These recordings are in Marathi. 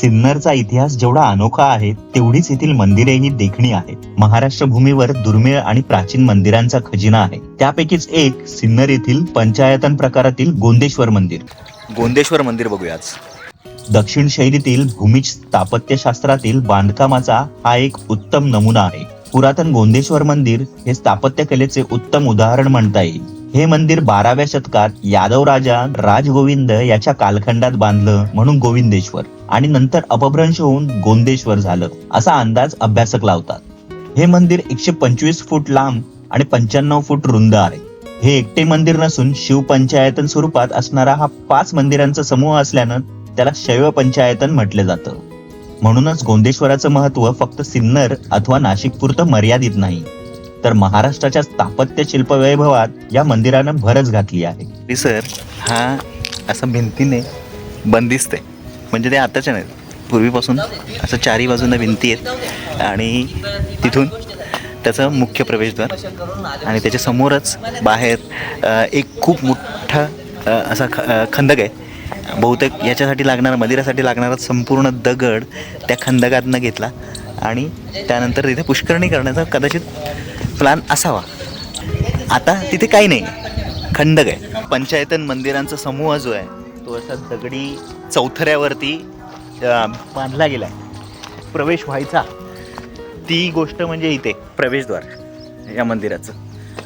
सिन्नरचा इतिहास जेवढा अनोखा आहे तेवढीच येथील मंदिरेही देखणी आहेत. महाराष्ट्र भूमीवर दुर्मिळ आणि प्राचीन मंदिरांचा खजिना आहे. त्यापैकीच एक सिन्नर येथील पंचायतन प्रकारातील गोंदेश्वर मंदिर. गोंदेश्वर मंदिर बघूया आज दक्षिण शैलीतील भूमिज स्थापत्यशास्त्रातील बांधकामाचा हा एक उत्तम नमुना आहे. पुरातन गोंदेश्वर मंदिर हे स्थापत्यकलेचे उत्तम उदाहरण म्हणता येईल. हे मंदिर बाराव्या शतकात यादव राजा राजगोविंद याच्या कालखंडात बांधलं म्हणून गोविंदेश्वर. आणि नंतर अपभ्रंश होऊन गोंदेश्वर झालं असा अंदाज अभ्यासक लावतात. हे मंदिर एकशे पंचवीस फूट लांब आणि पंच्याण्णव फूट रुंद आहे. हे एकटे मंदिर नसून शिवपंचायतन स्वरूपात असणारा हा पाच मंदिरांचा समूह असल्यानं त्याला शैव पंचायतन म्हटलं जातं. म्हणूनच गोंदेश्वराचं महत्त्व फक्त सिन्नर अथवा नाशिक पुरतं मर्यादित नाही. तर महाराष्ट्राच्या स्थापत्य शिल्प वैभवात या मंदिरानं भरच घातली आहे. सर हा असं भिंतीने बंदिस्त. आहे म्हणजे ते आताच्या नाहीत पूर्वीपासून असं चारी बाजूनं भिंती आहेत आणि तिथून त्याचं मुख्य प्रवेशद्वार आणि त्याच्या समोरच बाहेर एक खूप मोठा असा ख खंदक आहे. बहुतेक याच्यासाठी लागणारा मंदिरासाठी लागणारा संपूर्ण दगड त्या खंदकातनं घेतला आणि त्यानंतर तिथे पुष्करणी करण्याचा कदाचित प्लॅन असावा. आता तिथे काही नाही. खंडक आहे. पंचायतन मंदिरांचा समूह जो आहे तो असा दगडी चौथऱ्यावरती बांधला गेला आहे प्रवेश व्हायचा. ती गोष्ट म्हणजे इथे प्रवेशद्वार या मंदिराचं.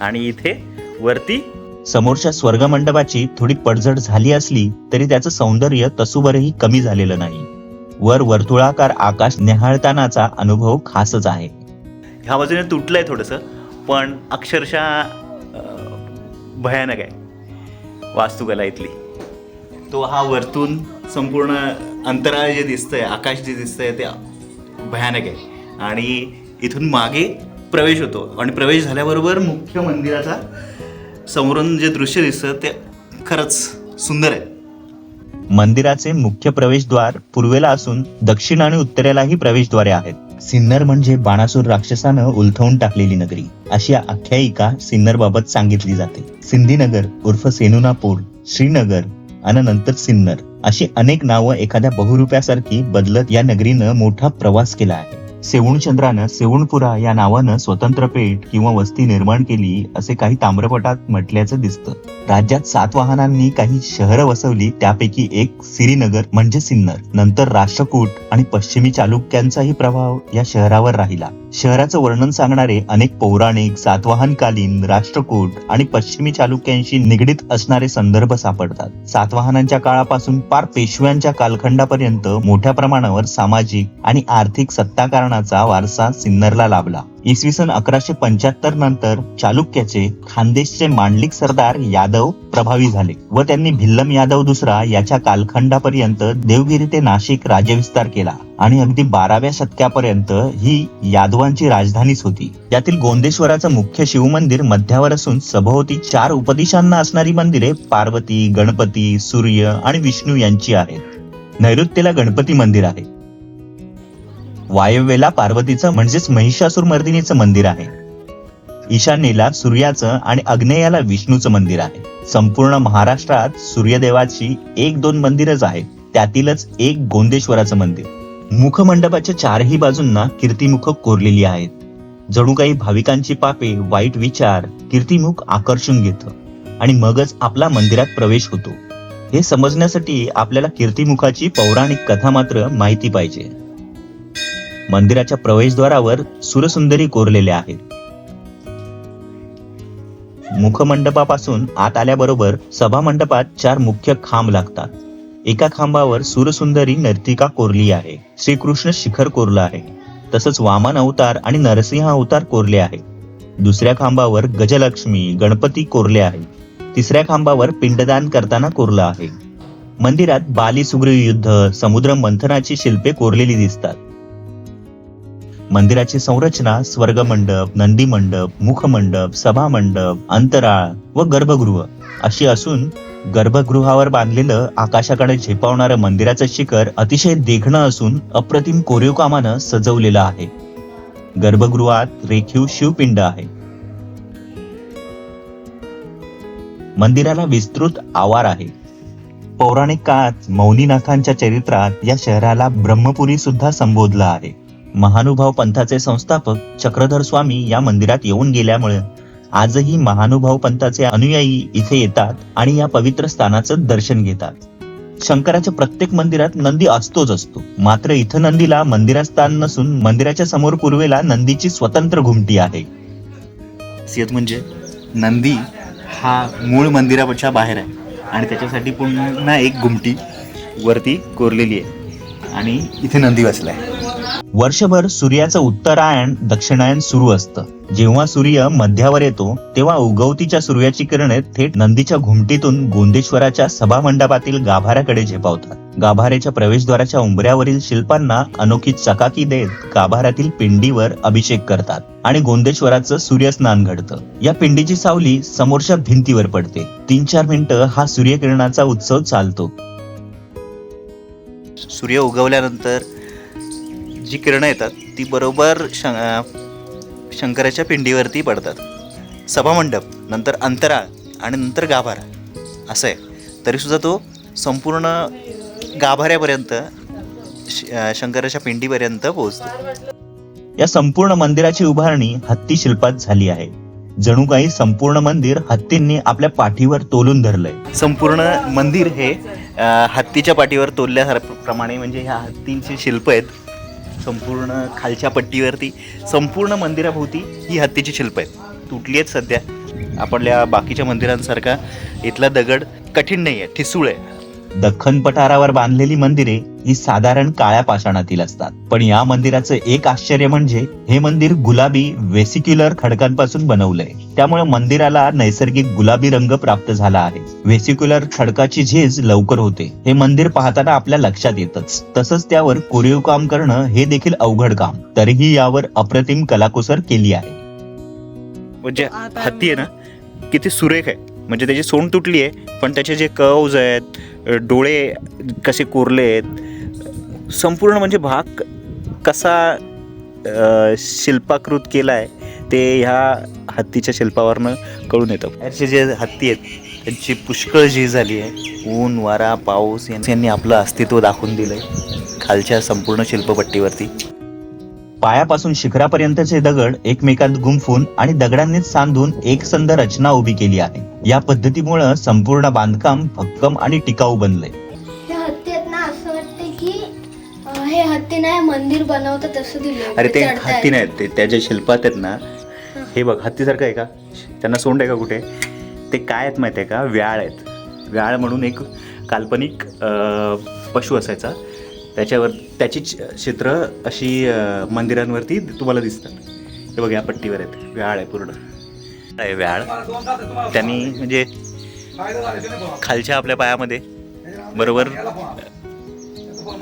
आणि इथे वरती समोरच्या स्वर्गमंडपाची थोडी पडझड झाली असली तरी त्याचं सौंदर्य तसूभरही कमी झालेलं नाही. वर वर्तुळाकार आकाश निहाळतानाचा अनुभव खासच आहे. ह्या बाजूने तुटलं आहे थोडंसं. पण अक्षरशः भयानक आहे वास्तुकला इथली. तो हा वरतून संपूर्ण अंतराळ जे दिसतंय आकाश जे दिसतंय ते भयानक आहे. आणि इथून मागे प्रवेश होतो. आणि प्रवेश झाल्याबरोबर मुख्य मंदिराचा समोरून जे दृश्य दिसतं ते खरंच सुंदर आहे. मंदिराचे मुख्य प्रवेशद्वार पूर्वेला असून दक्षिण आणि उत्तरेलाही प्रवेशद्वारे आहेत. सिन्नर म्हणजे बाणासूर राक्षसानं उलथवून टाकलेली नगरी. अशी आख्यायिका सिन्नर बाबत सांगितली जाते. सिंधीनगर उर्फ सेनुनापूर श्रीनगर आणि नंतर सिन्नर अशी अनेक नावं एखाद्या बहुरूप्यासारखी बदलत या नगरीनं मोठा प्रवास केला आहे. सेवणचंद्रानं सेवणपुरा या नावानं स्वतंत्र पेठ किंवा वस्ती निर्माण केली असे काही ताम्रपटात म्हटल्याचं दिसतं. राज्यात सात वाहनांनी काही शहरं वसवली त्यापैकी एक सिरीनगर म्हणजे सिन्नर नंतर राष्ट्रकूट आणि पश्चिमी चालुक्यांचाही प्रभाव या शहरावर राहिला. शहराचं वर्णन सांगणारे अनेक पौराणिक सातवाहनकालीन राष्ट्रकूट आणि पश्चिमी चालुक्यांशी निगडीत असणारे संदर्भ सापडतात. सातवाहनांच्या काळापासून पार पेशव्यांच्या कालखंडापर्यंत मोठ्या प्रमाणावर सामाजिक आणि आर्थिक सत्ताकारणाचा वारसा सिन्नरला लाभला. इसवी सन अकराशे पंच्याहत्तर नंतर चालुक्याचे खानदेशचे मांडलिक सरदार यादव प्रभावी झाले व त्यांनी भिल्लम यादव दुसरा याच्या कालखंडापर्यंत देवगिरी ते नाशिक राज्यविस्तार केला आणि अगदी बाराव्या शतकापर्यंत ही यादवांची राजधानीच होती. यातील गोंदेश्वराचं मुख्य शिवमंदिर मध्यावर असून सभोवती चार उपदिशांना असणारी मंदिरे पार्वती गणपती सूर्य आणि विष्णू यांची आहेत. नैऋत्येला गणपती मंदिर आहे. वायव्येला पार्वतीचं म्हणजेच महिषासूर मर्दिनीचं मंदिर आहे. ईशान्येला सूर्याचं आणि अग्नेयाला विष्णूचं मंदिर आहे. संपूर्ण महाराष्ट्रात सूर्यदेवाची एक दोन मंदिरच आहेत. त्यातीलच एक गोंदेश्वराचं मंदिर. मुखमंडपाच्या चारही बाजूंना कीर्तिमुख कोरलेली आहेत. जणू काही भाविकांची पापे वाईट विचार कीर्तिमुख आकर्षून घेतं. आणि मगच आपला मंदिरात प्रवेश होतो. हे समजण्यासाठी आपल्याला कीर्तिमुखाची पौराणिक कथा मात्र माहिती पाहिजे. मंदिराच्या प्रवेशद्वारावर सुरसुंदरी कोरलेल्या आहेत. मुखमंडपापासून आत आल्याबरोबर सभा मंडपात चार मुख्य खांब लागतात. एका खांबावर सुरसुंदरी नर्तिका कोरली आहे. श्रीकृष्ण शिखर कोरलं आहे. तसंच वामन अवतार आणि नरसिंह अवतार कोरले आहे दुसऱ्या खांबावर गजलक्ष्मी गणपती कोरले आहे तिसऱ्या खांबावर पिंडदान करताना कोरलं आहे. मंदिरात बाली सुग्रीव युद्ध समुद्र मंथनाची शिल्पे कोरलेली दिसतात. मंदिराची संरचना स्वर्गमंडप नंदी मंडप मुखमंडप सभामंडप अंतराळ व गर्भगृह अशी असून गर्भगृहावर बांधलेलं आकाशाकडे झेपावणारं मंदिराचं शिखर अतिशय देखणं असून अप्रतिम कोरीवकामानं सजवलेलं आहे. गर्भगृहात रेखीव शिवपिंड आहे. मंदिराला विस्तृत आवार आहे. पौराणिक काळात मौनीनाथांच्या चरित्रात या शहराला ब्रह्मपुरी सुद्धा संबोधलं आहे. महानुभाव पंथाचे संस्थापक चक्रधर स्वामी या मंदिरात येऊन गेल्यामुळे आजही महानुभाव पंथाचे अनुयायी इथे येतात आणि या पवित्र स्थानाचं दर्शन घेतात. शंकराच्या प्रत्येक मंदिरात नंदी असतोच असतो. मात्र इथं नंदीला मंदिरात स्थान नसून मंदिराच्या समोर पूर्वेला नंदीची स्वतंत्र घुमटी आहे. म्हणजे नंदी हा मूळ मंदिराच्या बाहेर आहे आणि त्याच्यासाठी पुन्हा एक घुमटी वरती कोरलेली आहे. आणि इथे नंदी बसलाय. वर्षभर सूर्याचं उत्तरायण दक्षिणायन सुरू असतं. जेव्हा सूर्य मध्यावर येतो तेव्हा उगवतीच्या सूर्याची किरणे थेट नंदीच्या घुमटीतून गोंदेश्वराच्या सभामंडपातील गाभाऱ्याकडे झेपावतात. गाभाऱ्याच्या प्रवेशद्वाराच्या उंबऱ्यावरील शिल्पांना अनोखी चकाकी देत गाभाऱ्यातील पिंडीवर अभिषेक करतात आणि गोंदेश्वराचं सूर्यस्नान घडतं. या पिंडीची सावली समोरच्या भिंतीवर पडते. तीन चार मिनिटं हा सूर्यकिरणाचा उत्सव चालतो. सूर्य उगवल्यानंतर जी किरणं येतात ती बरोबर शं शंकराच्या पिंडीवरती पडतात. सभामंडप नंतर अंतराळ आणि नंतर गाभारा. असं आहे तरीसुद्धा तो संपूर्ण गाभाऱ्यापर्यंत शंकराच्या पिंडीपर्यंत पोहोचतो. या संपूर्ण मंदिराची उभारणी हत्ती शिल्पात झाली आहे. जणू काही संपूर्ण मंदिर हत्तींनी आपल्या पाठीवर तोलून धरलंय. संपूर्ण मंदिर हे हत्तीच्या पाठीवर तोलल्याप्रमाणे म्हणजे ह्या हत्तींची शिल्प आहेत. संपूर्ण खालच्या पट्टीवरती संपूर्ण मंदिराभोवती ही हत्तीची शिल्प आहेत. तुटली आहेत सध्या. आपल्या बाकीच्या मंदिरांसारखा इथला दगड कठीण नाही आहे ठिसूळ आहे. दख्खन पठारावर बांधलेली मंदिरे ही साधारण काळ्या पाषाणातील असतात. पण या मंदिराचं एक आश्चर्य म्हणजे हे मंदिर गुलाबी वेसिक्युलर खडकांपासून बनवलंय. त्यामुळे मंदिराला नैसर्गिक गुलाबी रंग प्राप्त झाला आहे. वेसिक्युलर खडकाची झीज लवकर होते. हे मंदिर पाहताना आपल्या लक्षात येतच. तसंच त्यावर कोरीव काम करणं हे देखील अवघड काम. तरीही यावर अप्रतिम कलाकुसर केली आहे. म्हणजे हत्ती आहे ना? किती सुरेख आहे. म्हणजे त्याची सोंड तुटली आहे पण त्याचे जे कव्ज आहेत डोळे कसे कोरले आहेत संपूर्ण म्हणजे भाग कसा शिल्पाकृत केला आहे ते ह्या हत्तीच्या शिल्पावरनं कळून येतं. याचे जे हत्ती आहेत त्यांची पुष्कळ जी झाली आहे. ऊन वारा पाऊस यांनी यांनी आपलं अस्तित्व दाखवून दिलं आहे खालच्या संपूर्ण शिल्पपट्टीवरती. पायापासून शिखरापर्यंतचे दगड एकमेकात गुंफून आणि दगडांनीच सांधून एकसंध रचना उभी केली आहे. या पद्धतीमुळे संपूर्ण बांधकाम भक्कम आणि टिकाऊ बनलंय. हे हत्ती नाही मंदिर बनवतं तसं दिलं अरे ते हत्ती नाहीत ते त्या ज्या शिल्पात आहेत ना हे. बघ हत्तीसारखं आहे का? त्यांना सोंड आहे का कुठे? ते काय आहेत माहिती आहे का? व्याळ आहेत. व्याळ म्हणून एक काल्पनिक पशु असायचा. त्याच्यावर त्याची चित्र अशी मंदिरांवरती तुम्हाला दिसतात. हे बघ या पट्टीवर आहेत. व्याळ आहे पूर्ण. आहे व्याळ? त्यांनी म्हणजे खालच्या आपल्या पायामध्ये बरोबर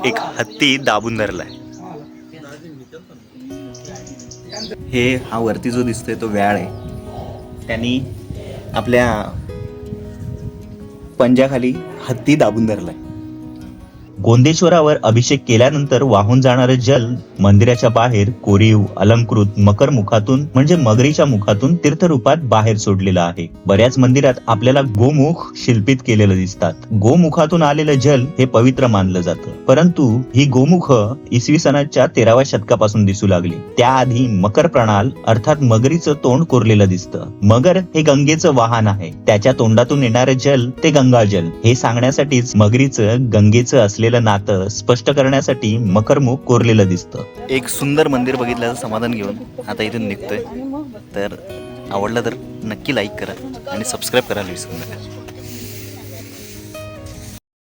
एक हत्ती दाबून धरलाय. हे हा वरती जो दिसतोय तो व्याळ आहे. त्यांनी आपल्या पंजाखाली हत्ती दाबून धरलाय. गोंदेश्वरावर अभिषेक केल्यानंतर वाहून जाणारे जल मंदिराच्या बाहेर कोरीव अलंकृत मकर मुखातून म्हणजे मगरीच्या मुखातून तीर्थरूपात बाहेर सोडलेलं आहे. बऱ्याच मंदिरात आपल्याला गोमुख शिल्पित केलेलं दिसतात. गोमुखातून आलेलं जल हे पवित्र मानलं जातं. परंतु ही गोमुख इसवी सनाच्या तेराव्या शतकापासून दिसू लागली. त्याआधी मकर प्रणाल अर्थात मगरीचं तोंड कोरलेलं दिसतं. मगर हे गंगेचं वाहन आहे. त्याच्या तोंडातून येणारे जल ते गंगाजल. हे सांगण्यासाठीच मगरीचं गंगेचं असले असलेलं नातं स्पष्ट करण्यासाठी मकरमुख कोरलेलं दिसतं. एक सुंदर मंदिर बघितल्याचं समाधान घेऊन आता इथून निघतोय. तर आवडलं तर नक्की लाईक करा आणि सबस्क्राईब करायला विसरू नका